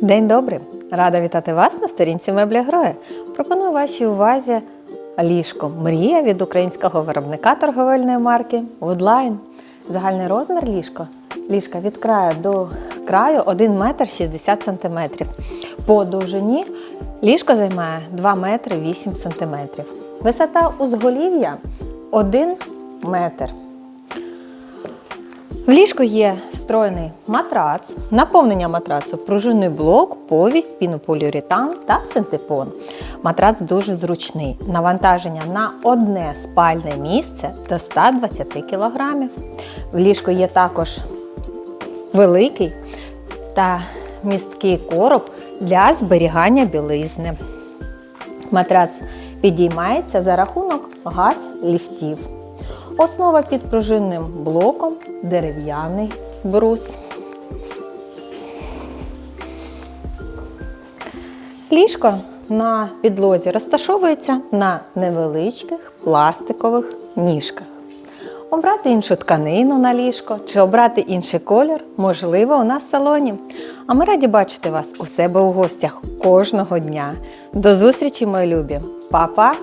День добрий! Рада вітати вас на сторінці меблі Гроя. Пропоную вашій увазі ліжко Мрія від українського виробника торговельної марки Woodline. Загальний розмір ліжка ліжка від краю до краю 1 метр 60 сантиметрів. По довжині ліжко займає 2 метри 8 сантиметрів. Висота узголів'я 1 метр. В ліжку є встроєний матрац, наповнення матрацу, пружинний блок, повість, пінополіуретан та синтепон. Матрац дуже зручний. Навантаження на одне спальне місце до 120 кг. В ліжку є також великий та місткий короб для зберігання білизни. Матрац підіймається за рахунок газ-ліфтів. Основа під пружинним блоком дерев'яний брус. Ліжко на підлозі розташовується на невеличких пластикових ніжках. Обрати іншу тканину на ліжко чи обрати інший колір можливо у нас в салоні. А ми раді бачити вас у себе у гостях кожного дня. До зустрічі, мої любі! Па-па!